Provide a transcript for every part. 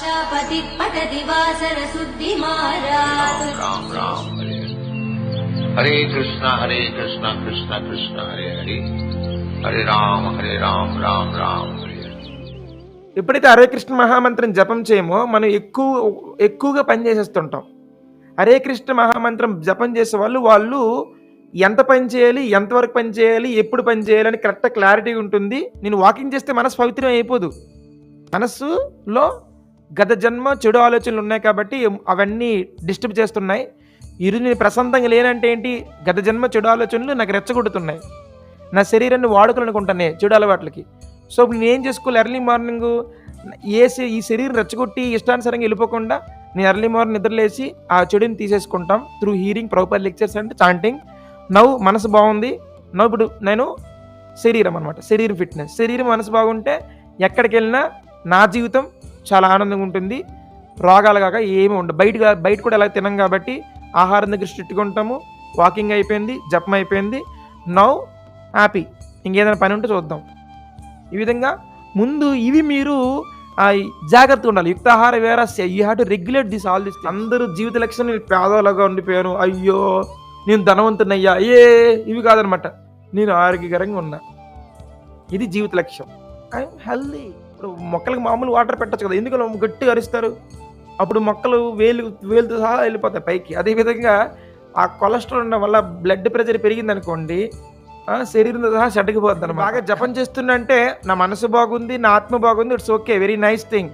शिक्षापतिः पठति वासरशुद्धिमारात् राम राम हरे हरे कृष्णा हरे कृष्णा कृष्णा कृष्णा हरे हरे हरे राम हरे राम राम राम हरे हरे ఎప్పుడైతే హరే కృష్ణ మహామంత్రం జపం చేయమో మనం ఎక్కువ ఎక్కువగా పని చేసేస్తుంటాం హరే కృష్ణ మహామంత్రం జపం చేసే వాళ్ళు వాళ్ళు ఎంత పని చేయాలి ఎంతవరకు పని చేయాలి ఎప్పుడు పని చేయాలి అని కరెక్ట్ క్లారిటీ ఉంటుంది నేను వాకింగ్ చేస్తే మనసు పవిత్రం అయిపోదు మనస్సులో గత జన్మ చెడు ఆలోచనలు ఉన్నాయి కాబట్టి అవన్నీ డిస్టర్బ్ చేస్తున్నాయి. ఈరోజు నేను ప్రశాంతంగా లేనంటే ఏంటి? గత జన్మ చెడు ఆలోచనలు నాకు రెచ్చగొడుతున్నాయి. నా శరీరాన్ని వాడుకోవాలనుకుంటానే చెడు అలవాట్లకి. సో ఇప్పుడు నేను ఏం చేసుకోవాలి? ఎర్లీ మార్నింగ్ ఏ ఈ శరీరం రెచ్చగొట్టి ఇష్టానుసారంగా వెళ్ళిపోకుండా నేను ఎర్లీ మార్నింగ్ నిద్రలేసి ఆ చెడుని తీసేసుకుంటాం through hearing proper lectures and chanting నవ్వు మనసు బాగుంది. నవ్వు ఇప్పుడు నేను శరీరం అనమాట శరీరం ఫిట్నెస్ శరీరం మనసు బాగుంటే ఎక్కడికి వెళ్ళినా నా జీవితం చాలా ఆనందంగా ఉంటుంది. రోగాలు కాక ఏమి ఉండవు. బయట బయట కూడా ఎలా తినం కాబట్టి ఆహారం దగ్గర స్ట్రిక్ట్గా ఉంటాము. వాకింగ్ అయిపోయింది జపం అయిపోయింది. Now happy. ఇంకేదైనా పని ఉంటే చూద్దాం. ఈ విధంగా ముందు ఇవి మీరు ఆ, జాగ్రత్తగా ఉండాలి. యుక్తాహార where you have to regulate this all this అందరూ జీవిత లక్ష్యం పేదలాగా ఉండిపోయాను అయ్యో నేను ధనవంతునయ్యా ఏ ఇవి కాదనమాట. నేను ఆరోగ్యకరంగా ఉన్నా. ఇది జీవిత లక్ష్యం. I'm healthy. ఇప్పుడు మొక్కలకు మామూలు వాటర్ పెట్టచ్చు కదా ఎందుకు గట్టిగా అరుస్తారు? అప్పుడు మొక్కలు వేలు వేలుతో సహా వెళ్ళిపోతాయి పైకి. అదేవిధంగా ఆ కొలెస్ట్రాల్ ఉండడం వల్ల బ్లడ్ ప్రెషర్ పెరిగింది అనుకోండి శరీరంతో సహా చెడ్డకిపోద్ది అనమాట బాగా జపం చేస్తుందంటే నా మనసు బాగుంది నా ఆత్మ బాగుంది it's okay very nice thing.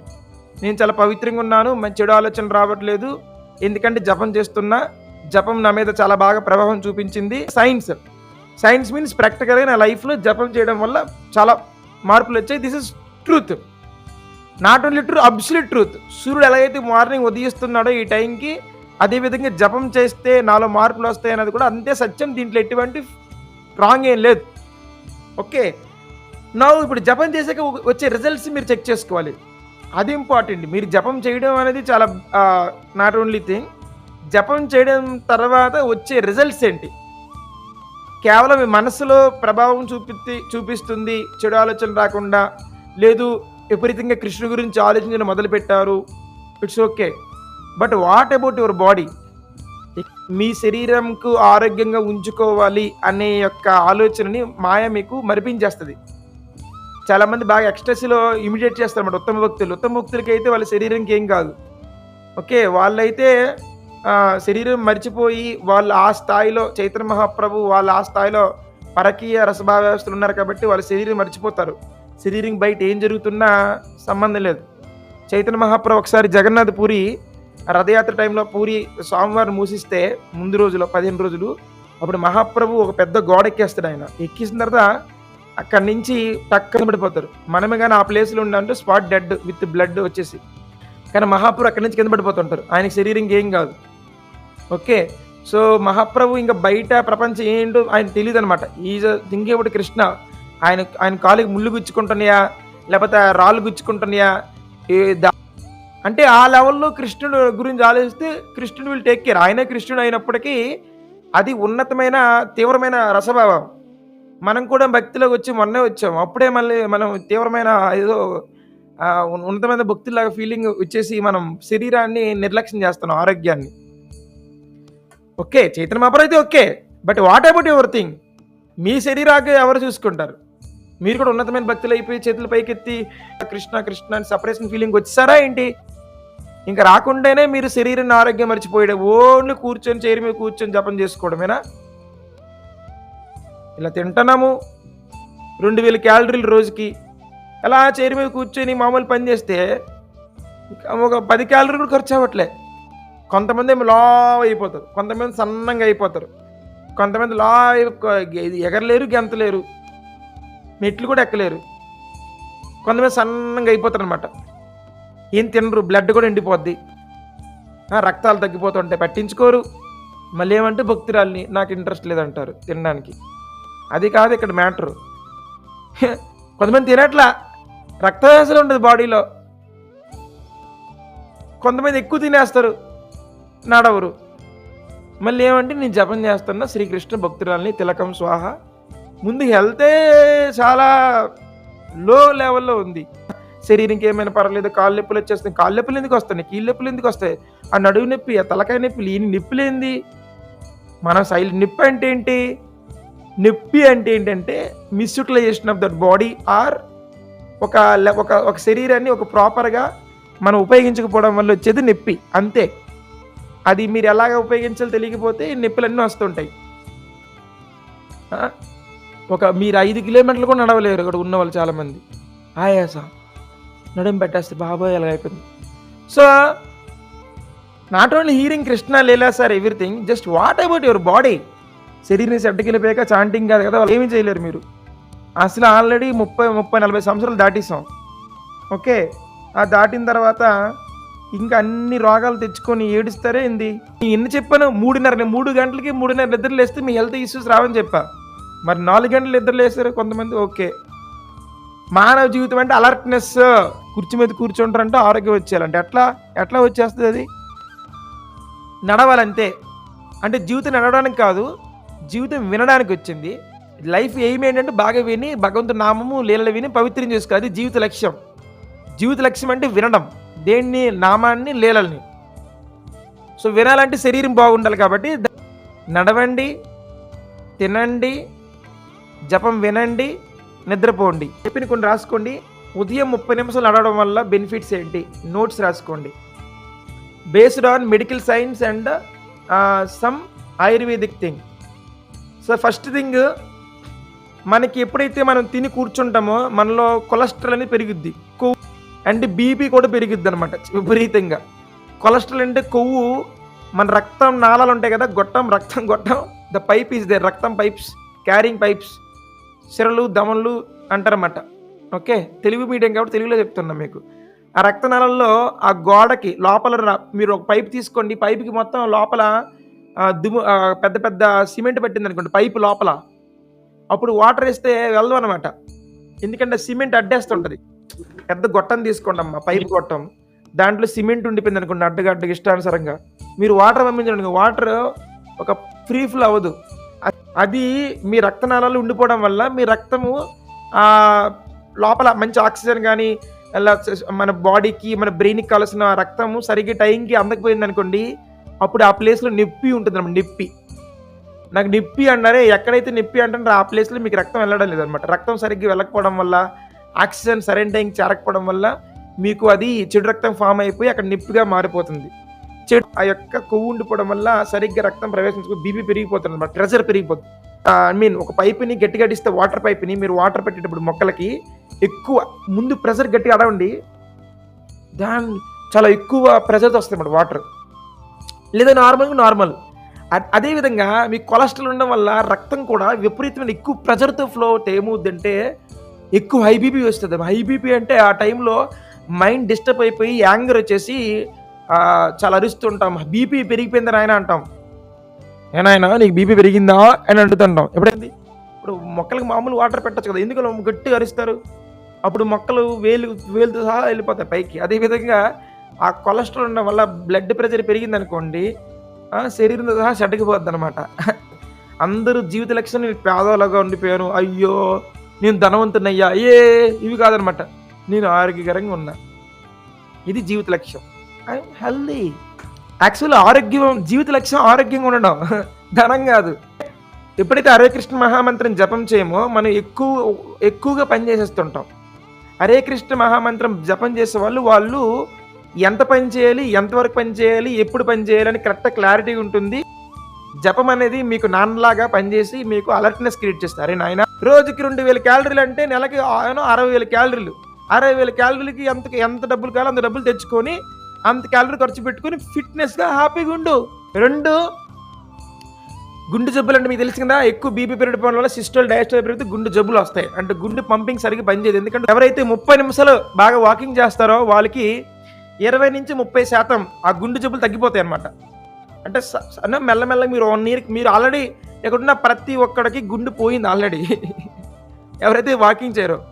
నేను చాలా పవిత్రంగా ఉన్నాను మంచి చెడు ఆలోచన రావట్లేదు ఎందుకంటే జపం చేస్తున్నా. జపం నా మీద చాలా బాగా ప్రభావం చూపించింది. సైన్స్. సైన్స్ మీన్స్ ప్రాక్టికల్గా నా లైఫ్లో జపం చేయడం వల్ల చాలా మార్పులు వచ్చాయి. This is truth not only true absolute truth సూర్యుడు ఎలాగైతే మార్నింగ్ ఉదయిస్తున్నాడో ఈ టైంకి అదేవిధంగా జపం చేస్తే నాలో మార్పులు వస్తాయి అన్నది కూడా అంతే సత్యం. దీంట్లో ఎటువంటి రాంగ్ ఏం లేదు. ఓకే? నా ఇప్పుడు జపం చేసాక వచ్చే రిజల్ట్స్ మీరు చెక్ చేసుకోవాలి. అది ఇంపార్టెంట్ మీరు జపం చేయడం అనేది చాలా నాట్ ఓన్లీ థింగ్ జపం చేయడం తర్వాత వచ్చే రిజల్ట్స్ ఏంటి? కేవలం మీ మనసులో ప్రభావం చూపి చూపిస్తుంది చెడు ఆలోచన రాకుండా లేదు విపరీతంగా కృష్ణుడి గురించి ఆలోచించడం మొదలుపెట్టారు. It's okay but what about your body మీ శరీరంకు ఆరోగ్యంగా ఉంచుకోవాలి అనే యొక్క ఆలోచనని మాయ మీకు మరిపించేస్తుంది. చాలామంది బాగా ఎక్స్ట్రెస్లో ఇమిడియేట్ చేస్తారన్నమాట ఉత్తమ భక్తులు. ఉత్తమ భక్తులకి అయితే వాళ్ళ శరీరంకి ఏం కాదు. ఓకే వాళ్ళైతే శరీరం మర్చిపోయి వాళ్ళు ఆ స్థాయిలో చైతన్య మహాప్రభు వాళ్ళు ఆ స్థాయిలో పరకీయ రసభావ వ్యవస్థలు ఉన్నారు కాబట్టి వాళ్ళ శరీరం మర్చిపోతారు. శరీరం బయట ఏం జరుగుతున్నా సంబంధం లేదు. చైతన్య మహాప్రభు ఒకసారి జగన్నాథ్ పూరి రథయాత్ర టైంలో పూరి స్వామివారిని మూసిస్తే ముందు రోజులో పదిహేను రోజులు అప్పుడు మహాప్రభు ఒక పెద్ద గోడ ఎక్కేస్తాడు ఆయన. ఎక్కేసిన తర్వాత అక్కడి నుంచి టక్కన పడిపోతారు. మనమే కానీ ఆ ప్లేస్లో ఉండాలంటే స్పాట్ డెడ్ విత్ బ్లడ్ వచ్చేసి. కానీ మహాప్రభు అక్కడి నుంచి కింద పడిపోతుంటారు. ఆయన శరీరం ఏం కాదు. ఓకే? సో మహాప్రభు ఇంకా బయట ప్రపంచం ఏంటో ఆయన తెలియదు అనమాట ఈజ్ థింక్ అబౌట్ కృష్ణ. ఆయన ఆయన కాలుకి ముళ్ళు గుచ్చుకుంటున్నాయా? లేకపోతే రాళ్ళు గుచ్చుకుంటున్నాయా? ఏ అంటే ఆ లెవెల్లో కృష్ణుడు గురించి ఆలోచిస్తే కృష్ణుడు విల్ టేక్ కేర్ ఆయనే కృష్ణుడు అయినప్పటికీ అది ఉన్నతమైన తీవ్రమైన రసభావం. మనం కూడా భక్తిలోకి వచ్చి మొన్నే వచ్చాం. అప్పుడే మళ్ళీ మనం తీవ్రమైన ఏదో ఉన్నతమైన భక్తుల్లాగా ఫీలింగ్ వచ్చేసి మనం శరీరాన్ని నిర్లక్ష్యం చేస్తున్నాం ఆరోగ్యాన్ని. ఓకే చైతన్య మహాప్రభు అయితే okay. But what about your thing మీ శరీరాన్ని ఎవరు చూసుకుంటారు? మీరు కూడా ఉన్నతమైన భక్తులు అయిపోయి చేతులు పైకెత్తి కృష్ణ కృష్ణ అని సపరేషన్ ఫీలింగ్ వచ్చేసారా ఏంటి? ఇంకా రాకుండానే మీరు శరీరాన్ని ఆరోగ్యం మర్చిపోయాడు. ఓన్లీ కూర్చొని చైర్ మీద కూర్చొని జపం చేసుకోవడమేనా? ఇలా తింటున్నాము. రెండు వేల క్యాలరీలు రోజుకి. అలా చైర్ మీద కూర్చొని మామూలు పని చేస్తే ఒక పది క్యాలరీలు కూడా ఖర్చు అవ్వట్లే. కొంతమంది ఏమో లావ్ అయిపోతారు. కొంతమంది సన్నంగా అయిపోతారు. కొంతమంది లా ఎగరలేరు గెంతలేరు. మెట్లు కూడా ఎక్కలేరు. కొంతమంది సన్నంగా అయిపోతారనమాట ఏం తినరు బ్లడ్ కూడా ఎండిపోద్ది. రక్తాలు తగ్గిపోతుంటాయి పట్టించుకోరు. మళ్ళీ ఏమంటే భక్తురాల్ని నాకు ఇంట్రెస్ట్ లేదంటారు తినడానికి. అది కాదు ఇక్కడ మ్యాటరు. కొంతమంది తినట్లా. రక్తవేసలు ఉండదు బాడీలో. కొంతమంది ఎక్కువ తినేస్తారు. నడవరు. మళ్ళీ ఏమంటే నేను జపం చేస్తున్నా శ్రీకృష్ణ భక్తురాల్ని తిలకం స్వాహ ముందు హెల్తే చాలా లో లెవెల్లో ఉంది. శరీరంకి ఏమైనా పర్వాలేదు కాళ్ళు నొప్పులు వచ్చేస్తాయి కాళ్ళు నొప్పులు ఎందుకు వస్తాయి కీళ్ళ నొప్పులు ఎందుకు వస్తాయి? ఆ నడువు నొప్పి ఆ తలకాయ నొప్పులు ఈ నొప్పులేంది మన శైలి నొప్పి అంటే ఏంటి? నొప్పి అంటే ఏంటంటే misutilization of that body or ఒక లె- ఒక ఒక శరీరాన్ని ఒక ప్రాపర్గా మనం ఉపయోగించకపోవడం వల్ల వచ్చేది నొప్పి. అంతే. అది మీరు ఎలాగ ఉపయోగించాలో తెలియకపోతే నొప్పులన్నీ వస్తుంటాయి. ఒక మీరు ఐదు కిలోమీటర్లు కూడా నడవలేరు ఇక్కడ ఉన్న వాళ్ళు చాలామంది. ఆయాస. నడుము పెట్టేస్తే బాబోయ్ ఎలా so not only hearing Krishna లేలా sir everything just what about your body శరీరం సెడ్డకిలిపోయాక చాంటింగ్ కాదు కదా వాళ్ళు ఏమీ చేయలేరు మీరు. అసలు ఆల్రెడీ ముప్పై ముప్పై నలభై సంవత్సరాలు దాటేసాం. ఓకే? ఆ దాటిన తర్వాత ఇంకా అన్ని రోగాలు తెచ్చుకొని ఏడుస్తారే ఏంది? నేను ఎన్ని చెప్పాను? మూడున్నర మూడు గంటలకి మూడున్నర నిద్రలు లేస్తే మీ హెల్త్ ఇష్యూస్ రావని చెప్పా. మరి నాలుగు గంటలు నిద్ర లేసారు కొంతమంది ఓకే. మానవ జీవితం అంటే అలర్ట్నెస్ కుర్చీ మీద కూర్చుంటారంటే ఆరోగ్యం వచ్చేయాలంటే ఎట్లా ఎట్లా వచ్చేస్తుంది అది? నడవాలంతే. అంటే జీవితం నడవడానికి కాదు జీవితం వినడానికి వచ్చింది. లైఫ్ ఎయిమ్ ఏంటంటే బాగా విని భగవంతుడి నామము లీలలు విని పవిత్రం చేసుకోవాలి. అది జీవిత లక్ష్యం. జీవిత లక్ష్యం అంటే వినడం. దేన్ని? నామాన్ని లీలల్ని. సో వినాలంటే శరీరం బాగుండాలి కాబట్టి నడవండి తినండి జపం వినండి నిద్రపోండి. చెప్పిన కొన్ని రాసుకోండి. ఉదయం ముప్పై నిమిషాలు నడవడం వల్ల బెనిఫిట్స్ ఏంటి? నోట్స్ రాసుకోండి. Based on medical science and some Ayurvedic thing. So first thing మనకి ఎప్పుడైతే మనం తిని కూర్చుంటామో మనలో కొలెస్ట్రాల్ అనేది పెరుగుద్ది. కొవ్వు అండ్ బీపీ కూడా పెరుగుద్ది అనమాట విపరీతంగా. కొలెస్ట్రాల్ అంటే కొవ్వు మన రక్తం నాళాలు ఉంటాయి కదా గొట్టం రక్తం గొట్టం ద పైప్ ఈస్ దే రక్తం పైప్స్ క్యారింగ్ పైప్స్. సిరలు దమన్లు అంటారన్నమాట. ఓకే? తెలుగు మీడియం కాబట్టి తెలుగులో చెప్తున్నాం మీకు. ఆ రక్తనాళంలో ఆ గోడకి లోపల ర- మీరు ఒక పైప్ తీసుకోండి. పైప్కి మొత్తం లోపల దుమ్ము పెద్ద పెద్ద సిమెంట్ పెట్టింది అనుకోండి పైపు లోపల. అప్పుడు వాటర్ వేస్తే వెళ్ళదు అనమాట ఎందుకంటే సిమెంట్ అడ్డేస్తుంటుంది. పెద్ద గొట్టం తీసుకోండి అమ్మ పైపు గొట్టం. దాంట్లో సిమెంట్ ఉండిపోయింది అనుకోండి అడ్డగా అడ్డగా ఇష్టానుసారంగా. మీరు వాటర్ పంపించండి వాటర్ ఒక ఫ్రీ ఫ్లో అవ్వదు. అది మీ రక్తనాళాలు ఉండిపోవడం వల్ల మీ రక్తము లోపల మంచి ఆక్సిజన్ కానీ అలా మన బాడీకి మన బ్రెయిన్కి కావాల్సిన రక్తము సరిగ్గా టైంకి అందకపోయింది అనుకోండి అప్పుడు ఆ ప్లేస్లో నొప్పి ఉంటుంది అనమాట నొప్పి. నాకు నొప్పి అన్నారే ఎక్కడైతే నొప్పి అంటారో ఆ ప్లేస్లో మీకు రక్తం వెళ్ళడం లేదనమాట రక్తం సరిగ్గా వెళ్ళకపోవడం వల్ల ఆక్సిజన్ సరైన టైంకి చేరకపోవడం వల్ల మీకు అది చెడు రక్తం ఫామ్ అయిపోయి అక్కడ నొప్పిగా మారిపోతుంది. చెడు ఆ యొక్క కొవ్వు ఉండిపోవడం వల్ల సరిగ్గా రక్తం ప్రవేశించుకో బీపీ పెరిగిపోతుంది అనమాట ప్రెషర్ పెరిగిపోతుంది. ఐ మీన్ ఒక పైప్ని గట్టిగా ఇస్తే వాటర్ పైప్ని మీరు వాటర్ పెట్టేటప్పుడు మొక్కలకి ఎక్కువ ముందు ప్రెషర్ గట్టిగా అడవండి దాని చాలా ఎక్కువ ప్రెషర్తో వస్తుంది అనమాట వాటర్. లేదా నార్మల్గా నార్మల్. అదేవిధంగా మీ కొలెస్ట్రాల్ ఉండడం వల్ల రక్తం కూడా విపరీతమైన ఎక్కువ ప్రెషర్తో ఫ్లో అవుతే ఏమవుద్దంటే ఎక్కువ హై బీపీ వస్తుంది. హై బీపీ అంటే ఆ టైంలో మైండ్ డిస్టర్బ్ అయిపోయి యాంగర్ వచ్చేసి చాలా అరుస్తుంటాం బీపీ పెరిగిపోయిందని ఆయన అంటాం. ఏనాయన నీకు బీపీ పెరిగిందా? అని అడుగుతుంటాం ఎప్పుడైంది? ఇప్పుడు మొక్కలకు మామూలు వాటర్ పెట్టచ్చు కదా ఎందుకు గట్టిగా అరుస్తారు? అప్పుడు మొక్కలు వేలు వేలుతో సహా వెళ్ళిపోతాయి పైకి. అదేవిధంగా ఆ కొలెస్ట్రాల్ ఉండడం వల్ల బ్లడ్ ప్రెషర్ పెరిగింది అనుకోండి శరీరంతో సహా చెడ్డకిపోద్ది అనమాట అందరూ జీవిత లక్ష్యం నేను పేదలాగా ఉండిపోయాను అయ్యో నేను ధనవంతునయ్యా ఏ ఇవి కాదనమాట నేను ఆరోగ్యకరంగా ఉన్నా. ఇది జీవిత లక్ష్యం. ఐఎమ్ హెల్దీ యాక్చువల్ ఆరోగ్యం జీవిత లక్ష్యం ఆరోగ్యంగా ఉండడం. ధనం కాదు. ఎప్పుడైతే హరే కృష్ణ మహామంత్రం జపం చేయమో మనం ఎక్కువ ఎక్కువగా పని చేసేస్తుంటాం. హరే కృష్ణ మహామంత్రం జపం చేసే వాళ్ళు వాళ్ళు ఎంత పని చేయాలి ఎంతవరకు పని చేయాలి ఎప్పుడు పని చేయాలి అని కరెక్ట్ క్లారిటీ ఉంటుంది. జపం అనేది మీకు నాన్నలాగా పనిచేసి మీకు అలర్ట్నెస్ క్రియేట్ చేస్తారు నాయన రోజుకి రెండు వేల క్యాలరీలు అంటే నెలకి అరవై వేల క్యాలరీలు. అరవై వేల క్యాలరీలకి ఎంత ఎంత డబ్బులు కావాలో అంత డబ్బులు తెచ్చుకొని అంత క్యాలరీ ఖర్చు పెట్టుకుని ఫిట్నెస్గా హ్యాపీగా ఉండు. రెండు గుండె జబ్బులు అంటే మీకు తెలిసి కదా ఎక్కువ బీపీ పెరిగిపోవడం వల్ల సిస్టోల్ డయాస్టోల్ పెరిగితే గుండె జబ్బులు వస్తాయి. అంటే గుండె పంపింగ్ సరిగ్గా పనిచేయదు. ఎందుకంటే ఎవరైతే ముప్పై నిమిషాలు బాగా వాకింగ్ చేస్తారో వాళ్ళకి ఇరవై నుంచి ముప్పై శాతం ఆ గుండె జబ్బులు తగ్గిపోతాయి అన్నమాట. అంటే స- స- మెల్లమెల్లగా మీరు వన్ ఇయర్ మీరు ఆల్రెడీ ఎక్కడున్న ప్రతి ఒక్కడికి గుండె పోయింది ఆల్రెడీ ఎవరైతే వాకింగ్ చేయరో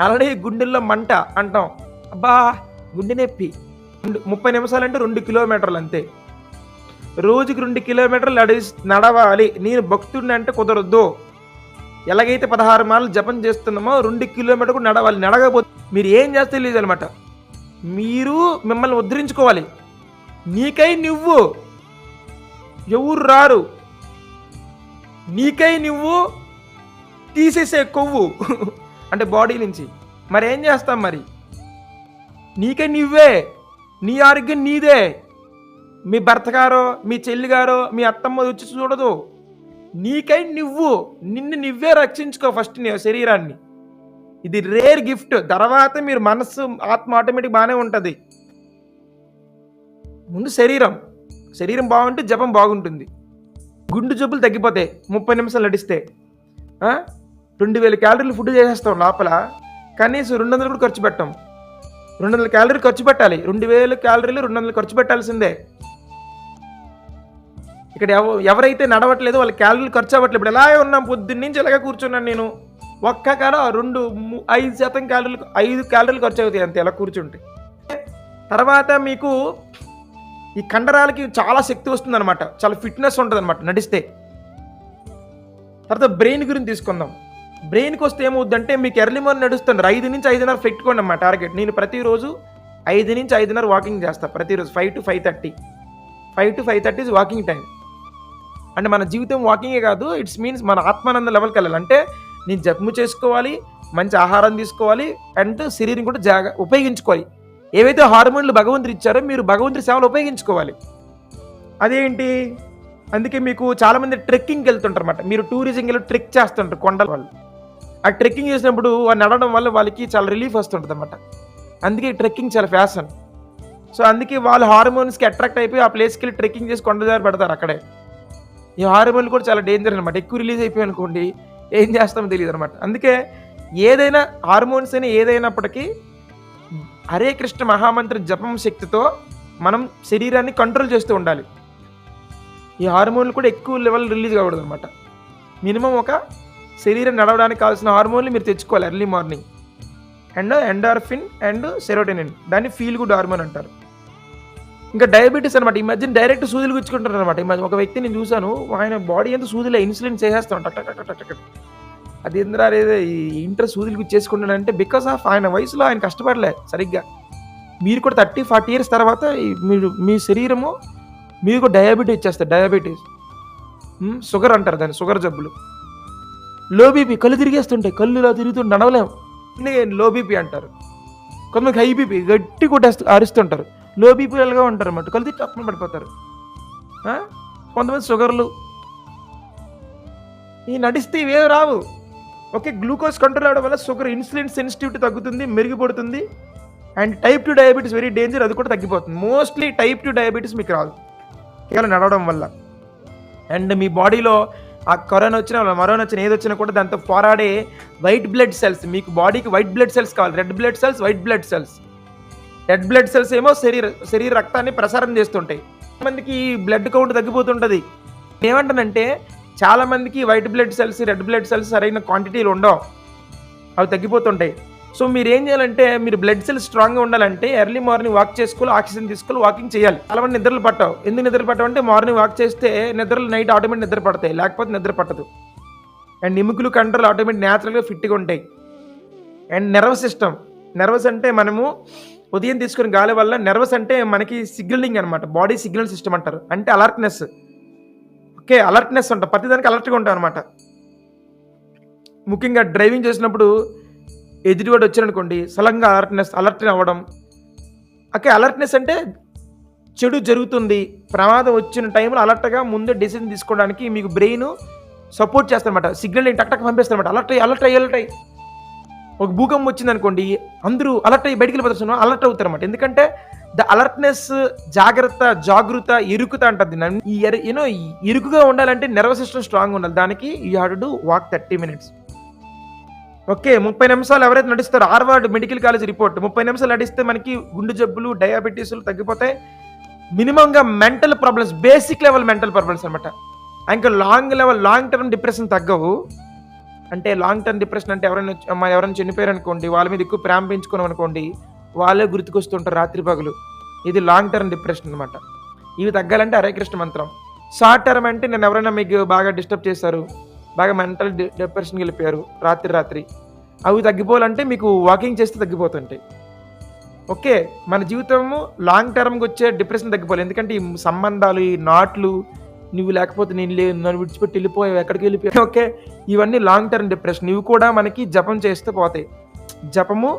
ఆల్రెడీ గుండెల్లో మంట అంటాం. అబ్బా గుండె నొప్పి. ముప్పై నిమిషాలు అంటే రెండు కిలోమీటర్లు అంతే. రోజుకి రెండు కిలోమీటర్లు నడి నడవాలి. నేను భక్తుడిని అంటే కుదరద్దు ఎలాగైతే పదహారు మార్లు జపం చేస్తున్నామో రెండు కిలోమీటర్ కూడా నడవాలి. నడగపోతే మీరు ఏం చేస్తే తెలియదు అనమాట మీరు మిమ్మల్ని ఉద్ధరించుకోవాలి. నీకై నువ్వు ఎవరు రారు? నీకై నువ్వు తీసేసే కొవ్వు. అంటే బాడీ నుంచి. మరి ఏం చేస్తాం మరి? నీకై నువ్వే. నీ ఆరోగ్యం నీదే. మీ భర్త గారో మీ చెల్లి గారో మీ అత్తమ్మ వచ్చి చూడదు. నీకై నువ్వు నిన్ను నువ్వే రక్షించుకో ఫస్ట్ నీ శరీరాన్ని. ఇది రేర్ గిఫ్ట్. తర్వాత మీరు మనస్సు ఆత్మ ఆటోమేటిక్ బాగానే ఉంటుంది. ముందు శరీరం. శరీరం బాగుంటే జపం బాగుంటుంది. గుండు జబ్బులు తగ్గిపోతాయి. ముప్పై నిమిషాలు నడిస్తే. రెండు వేల క్యాలరీలు ఫుడ్ చేసేస్తాం లోపల. కనీసం రెండు వందలు కూడా ఖర్చు పెట్టాం. రెండు వందల క్యాలరీలు ఖర్చు పెట్టాలి. రెండు వేల క్యాలరీలు రెండు వందలు ఖర్చు పెట్టాల్సిందే. ఇక్కడ ఎవ ఎవరైతే నడవట్లేదో వాళ్ళ క్యాలరీలు ఖర్చు అవ్వట్లేదు. ఇప్పుడు ఎలా ఉన్నాం పొద్దున్న నుంచి ఇలాగే కూర్చున్నాను నేను. ఒక్క కాడ రెండు ఐదు శాతం క్యాలరీలు ఐదు క్యాలరీలు ఖర్చు అవుతాయి అంతే ఎలా కూర్చుంటే. తర్వాత మీకు ఈ కండరాలకి చాలా శక్తి వస్తుందన్నమాట. చాలా ఫిట్నెస్ ఉంటుంది అనమాట నడిస్తే. తర్వాత బ్రెయిన్ గురించి తీసుకుందాం. బ్రెయిన్కి వస్తే ఏమవుద్దంటే మీకు ఎర్లీ మార్నింగ్ నడుస్తుండ్రు ఐదు నుంచి ఐదున్నర పెట్టుకోండి అమ్మా టార్గెట్. నేను ప్రతిరోజు ఐదు నుంచి ఐదున్నర వాకింగ్ చేస్తాను ప్రతిరోజు five to five thirty five to five thirty is walking time అంటే మన జీవితం వాకింగే కాదు ఇట్స్ మీన్స్ మన ఆత్మానంద లెవెల్కి వెళ్ళాలి. అంటే నేను జప్ము చేసుకోవాలి మంచి ఆహారం తీసుకోవాలి అండ్ శరీరం కూడా జాగా ఉపయోగించుకోవాలి. ఏవైతే హార్మోన్లు భగవంతుడు ఇచ్చారో మీరు భగవంతుడి సేవలు ఉపయోగించుకోవాలి. అదేంటి? అందుకే మీకు చాలామంది ట్రెక్కింగ్కి వెళ్తుంటారు అన్నమాట. మీరు టూరిజంకి వెళ్ళి ట్రెక్ చేస్తుంటారు కొండల వాళ్ళు. ఆ ట్రెక్కింగ్ చేసినప్పుడు వాళ్ళు నడవడం వల్ల వాళ్ళకి చాలా రిలీఫ్ వస్తుంటుంది అనమాట అందుకే ట్రెక్కింగ్ చాలా ఫ్యాషన్ సో అందుకే వాళ్ళు హార్మోన్స్కి అట్రాక్ట్ అయిపోయి ఆ ప్లేస్కి వెళ్ళి ట్రెక్కింగ్ చేసి కొండ దగ్గర పెడతారు అక్కడే. ఈ హార్మోన్లు కూడా చాలా డేంజర్ అనమాట ఎక్కువ రిలీజ్ అయిపోయి అనుకోండి ఏం చేస్తామో తెలియదు అనమాట అందుకే ఏదైనా హార్మోన్స్ అయినా ఏదైనప్పటికీ హరే కృష్ణ మహామంత్ర జపం శక్తితో మనం శరీరాన్ని కంట్రోల్ చేస్తూ ఉండాలి. ఈ హార్మోన్లు కూడా ఎక్కువ లెవెల్ రిలీజ్ కాకూడదు అనమాట మినిమం ఒక శరీరం నడవడానికి కావాల్సిన హార్మోన్లు మీరు తెచ్చుకోవాలి early morning and endorphin and serotonin దాన్ని ఫీల్ గుడ్ హార్మోన్ అంటారు. ఇంకా డయాబెటీస్ అనమాట ఈ మధ్య డైరెక్ట్ సూదులు గుచ్చుకుంటారు అనమాట ఈ మధ్య ఒక వ్యక్తి నేను చూశాను ఆయన బాడీ అంతా సూదిలో ఇన్సులిన్ చేసేస్తాం టక్ టక్ టక్ టక్ అది ఎందుకు లేదా ఈ ఇంటర్ సూదులు గుచ్చేసుకుంటాడంటే బికాస్ ఆఫ్ ఆయన వయసులో ఆయన కష్టపడలే సరిగ్గా. మీరు కూడా థర్టీ ఫార్టీ ఇయర్స్ తర్వాత మీరు మీ శరీరము మీకు డయాబెటీస్ ఇచ్చేస్తారు డయాబెటీస్ షుగర్ అంటారు దాన్ని షుగర్ జబ్బులు. లో బీపీ కళ్ళు తిరిగేస్తుంటాయి కళ్ళు ఇలా తిరుగుతూ నడవలేం. లో బీపీ అంటారు. కొంతమంది హై బీపీ గట్టి కొట్టేస్తూ అరుస్తుంటారు. లో బీపీ ఉంటారు అన్నమాట. కళ్ళు తిట్టి తప్పని పడిపోతారు. కొంతమంది షుగర్లు. ఈ నడిస్తే ఇవే రావు. ఓకే గ్లూకోజ్ కంట్రోల్ అవడం వల్ల షుగర్ ఇన్సులిన్ సెన్సిటివిటీ తగ్గుతుంది మెరుగుపడుతుంది. And type two diabetes very danger అది కూడా తగ్గిపోతుంది. మోస్ట్లీ టైప్ టూ డయాబెటీస్ మీకు రాదు. కేవలం నడవడం వల్ల. అండ్ మీ బాడీలో ఆ కరోనా వచ్చినా మరోనా వచ్చిన ఏది వచ్చినా కూడా దాంతో పోరాడే వైట్ బ్లడ్ సెల్స్ మీకు బాడీకి వైట్ బ్లడ్ సెల్స్ కావాలి. Red blood cells white blood cells. Red blood cells ఏమో శరీర శరీర రక్తాన్ని ప్రసారం చేస్తుంటాయి. మందికి బ్లడ్ కౌంట్ తగ్గిపోతుంటుంది. ఏమంటానంటే చాలామందికి white blood cells red blood cells సరైన క్వాంటిటీలు ఉండవు. అవి తగ్గిపోతుంటాయి. సో మీరు ఏం చేయాలంటే మీరు బ్లడ్ సెల్స్ స్ట్రాంగ్గా ఉండాలంటే ఎర్లీ మార్నింగ్ వాక్ చేసుకోవాలి ఆక్సిజన్ తీసుకోవాలి వాకింగ్ చేయాలి. చాలా మంది నిద్రలు పట్టవు. ఎందుకు నిద్ర పట్టవంటే మార్నింగ్ వాక్ చేస్తే నిద్రలు నైట్ ఆటోమేటిక్ నిద్ర పడతాయి. లేకపోతే నిద్ర పట్టదు. అండ్ ఎముకలు కంట్రోల్ ఆటోమేటిక్ న్యాచురల్గా ఫిట్గా ఉంటాయి. అండ్ నర్వస్ సిస్టమ్ నర్వస్ అంటే మనము ఉదయం తీసుకుని గాలి వల్ల నర్వస్ అంటే మనకి సిగ్నలింగ్ అనమాట బాడీ సిగ్నల్ సిస్టమ్ అంటారు. అంటే అలర్ట్నెస్ ఓకే అలర్ట్నెస్ ఉంటాం ప్రతిదానికి అలర్ట్గా ఉంటాం అనమాట ముఖ్యంగా డ్రైవింగ్ చేసినప్పుడు ఎదుటివాడు వచ్చారనుకోండి సలంగా అలర్ట్నెస్ అలర్ట్ అవ్వడం. ఓకే అలర్ట్నెస్ అంటే చెడు జరుగుతుంది. ప్రమాదం వచ్చిన టైంలో అలర్ట్గా ముందే డెసిషన్ తీసుకోవడానికి మీకు బ్రెయిన్ సపోర్ట్ చేస్తారనమాట సిగ్నల్ టక్ టక్ పంపిస్తారనమాట అలర్ట్ అయ్యి అలర్ట్ అయ్యి అలర్ట్ అయ్యి. ఒక భూకంపం వచ్చింది అనుకోండి అందరూ అలర్ట్ అయ్యి బయటికి వెళ్ళిపోతారు. అలర్ట్ అవుతారనమాట ఎందుకంటే ద అలర్ట్నెస్ జాగ్రత్త జాగృత ఇరుకుత అంటుంది. దీన్ని. ఈ యూనో ఇరుకుగా ఉండాలంటే నర్వస్ సిస్టమ్ స్ట్రాంగ్ ఉండాలి. దానికి you have to do walk thirty minutes okay ముప్పై నిమిషాలు ఎవరైతే నడుస్తారో హార్వర్డ్ మెడికల్ కాలేజ్ రిపోర్ట్. ముప్పై నిమిషాలు నడిస్తే మనకి గుండె జబ్బులు డయాబెటీస్లు తగ్గిపోతాయి. మినిమంగా mental problems basic level mental problems అనమాట ఇంకా long level long term depression తగ్గవు. అంటే లాంగ్ టర్మ్ డిప్రెషన్ అంటే ఎవరైనా ఎవరైనా చనిపోయారు అనుకోండి వాళ్ళ మీద ఎక్కువ ప్రేమ పెంచుకున్నాం అనుకోండి వాళ్ళే గుర్తుకొస్తుంటారు రాత్రి పగులు. ఇది లాంగ్ టర్మ్ డిప్రెషన్ అనమాట ఇవి తగ్గాలంటే హరే కృష్ణ మంత్రం. షార్ట్ టర్మ్ అంటే నేను ఎవరైనా మీకు బాగా డిస్టర్బ్ చేశారు బాగా మెంటల్ డిప్రెషన్కి వెళ్ళిపోయారు రాత్రి రాత్రి. అవి తగ్గిపోవాలంటే మీకు వాకింగ్ చేస్తే తగ్గిపోతుంటాయి ఓకే మన జీవితము లాంగ్ టర్మ్కి వచ్చే డిప్రెషన్ తగ్గిపోవాలి. ఎందుకంటే ఈ సంబంధాలు ఈ నాట్లు నువ్వు లేకపోతే నేను లే నన్ను విడిచిపెట్టి వెళ్ళిపోయావు ఎక్కడికి వెళ్ళిపోయావు. ఓకే ఇవన్నీ లాంగ్ టర్మ్ డిప్రెషన్. ఇవి కూడా మనకి జపం చేస్తే పోతాయి. జపము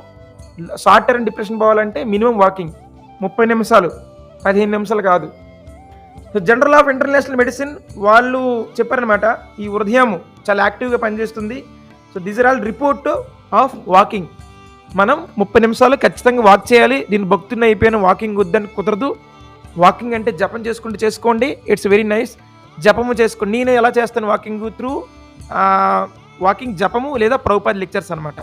షార్ట్ టర్మ్ డిప్రెషన్ పోవాలంటే మినిమం వాకింగ్ ముప్పై నిమిషాలు పదిహేను నిమిషాలు కాదు. జనరల్ ఆఫ్ ఇంటర్నేషనల్ మెడిసిన్ వాళ్ళు చెప్పారనమాట ఈ హృదయం చాలా యాక్టివ్గా పనిచేస్తుంది. So this are all report of walking మనం ముప్పై నిమిషాలు ఖచ్చితంగా వాక్ చేయాలి. దీని భక్తుని అయిపోయిన వాకింగ్ వద్దని కుదరదు. వాకింగ్ అంటే జపం చేసుకుంటూ చేసుకోండి. ఇట్స్ వెరీ నైస్ జపము చేసుకోండి నేను ఎలా చేస్తాను వాకింగ్ త్రూ వాకింగ్ జపము లేదా ప్రభుపాద లెక్చర్స్ అనమాట